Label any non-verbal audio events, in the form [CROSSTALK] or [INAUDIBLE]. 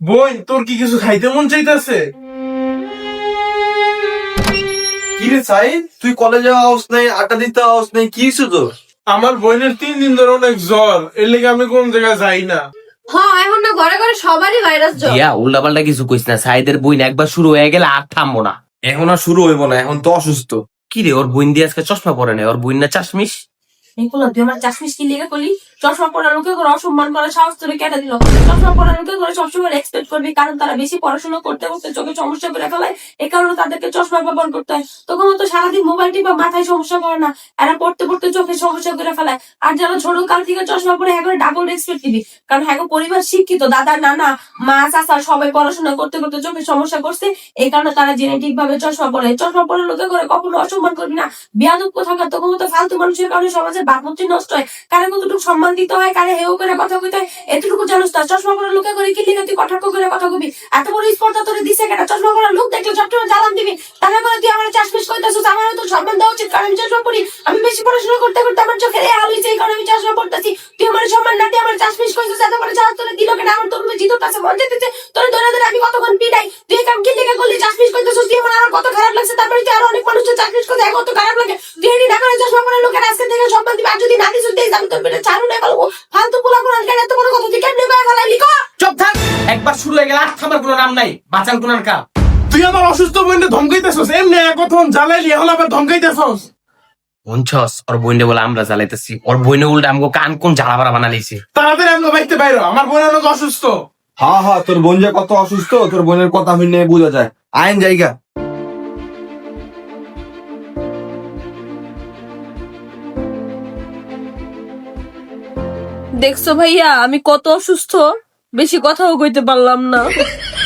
বোন তোর কি কিছু খাইতে মন চাইতেছে? কি রে চাই তুই কলেজে আওস নাই আড্ডা দিতে আওস নাই কি হইছে তোর? আমার বোনের তিন দিন ধরে অনেক জ্বর এর লেগে আমি কোন জায়গায় যাই না। হ্যাঁ এখন না ঘরে ঘরে সবারই ভাইরাস জ্বর। ইয়া উল্টা পাল্টা কিছু কইস না সাইদের বইন একবার শুরু হয়ে গেলে আর থামবো না। এখন আর শুরু হইব না এখন তো অসুস্থ। কি রে ওর বইন দিয়ে আজকে চশমা পরে না ওর বইন না চাশমিশ? তুই আমার করলি? চশমা পড়া লোকে করে অসম্মান করে সাহস তোরে কেটে দিল? চশমা পড়া লোকে করে সবসময় এক্সপেক্ট করবি, কারণ তারা বেশি পড়াশোনা করতে করতে চোখে সমস্যা করে ফেলায় এই কারণে তাদেরকে চশমা ব্যবহার করতে হয়। তখন তো সারাদিন মাথায় সমস্যা করে না, এরা পড়তে পড়তে চোখে সমস্যা করে ফেলায়। আর যারা ছোট, কাল থেকে চশমা পরে হ্যাঁ ডাবল এক্সপেক্ট দিবি। কারণ হ্যাঁ পরিবার শিক্ষিত, দাদা, নানা, মা, চাচা সবাই পড়াশোনা করতে করতে চোখে সমস্যা করছে এই কারণে তারা জেনেটিক ভাবে চশমা পরে চশমা পরে লোকে করে কখনো অসম্মান করবি না। বিয়াদব কোথাকার, তখন তো ফালতু মানুষের কারণে সমাজের ভাবমূর্তি নষ্ট হয়। কারে কতটুকু সম্মান দিতে হয়, কারে হেউ করে কথা কইতে এতটুকু জানোস না চশমা পরা লোকে করে কি লিখে তুই কটাক্ষ করে কথা কবি? এত বড় স্পর্ধা তোরে দিছে কেন? চশমা পরা লোক দেখলে চট্টগ্রামে জ্বালান দিবি। তাহলে বলে তুই আমার চাষবাস করতেছিস, আমারও তো সম্মান দেওয়া উচিত, কারণ আমি চশমা পড়ি আমি বেশি পড়াশোনা করতে করতে আমার চোখের এই আলো এই কারণে আমি চশমা পড়তেছি তুই আমার সম্মান না দিয়ে আমার চাষবাস করছিস এত বড় চাষ তোরে দিল কেন? আমার তোর জিত আছে, মন যেতেছে তোরে ধরে ধরে আমি কতক্ষণ পিটাই? তুই কাম কি লিখে করলি? চাষবাস করতেছিস তুই আমার আমার কত খারাপ লাগছে তারপরে তুই আরও অনেক মানুষের চাকরি করতে এক কত খারাপ লাগে তুই এটি না করে চশমা পরা লোকের আজকে থেকে সম্মান দিবি আর যদি না দিস দিস আমি তোর পেটে চালু নাই ফালতু পোলা কোরআন কেন এত বড় কথা তুই কেমনে করে ফেলাই লিখো চুপ থাক। একবার শুরু হয়ে গেলে আর থামার কোনো নাম নাই। বাঁচান কোনার কা তুই আমার অসুস্থ বোনকে ধমকাইতেছস? এমনি এক জ্বালাইলি এখন আবার ধমকাইতেছস? মনছস ওর বইনে বলে আমরা জ্বালাইতেছি। ওর বইনে উল্টা আমাকে কান কোন জ্বালা বাড়া বানালিছি? তাড়াতাড়ি আমাকে বাইতে বাইরো আমার বোন অনেক অসুস্থ। হ্যাঁ হ্যাঁ তোর বোন যে কত অসুস্থ তোর বোনের কথা শুনে বোঝা যায়। আইন জায়গা। দেখছ ভাইয়া আমি কত অসুস্থ? বেশি কথাও কইতে পারলাম না। [LAUGHS]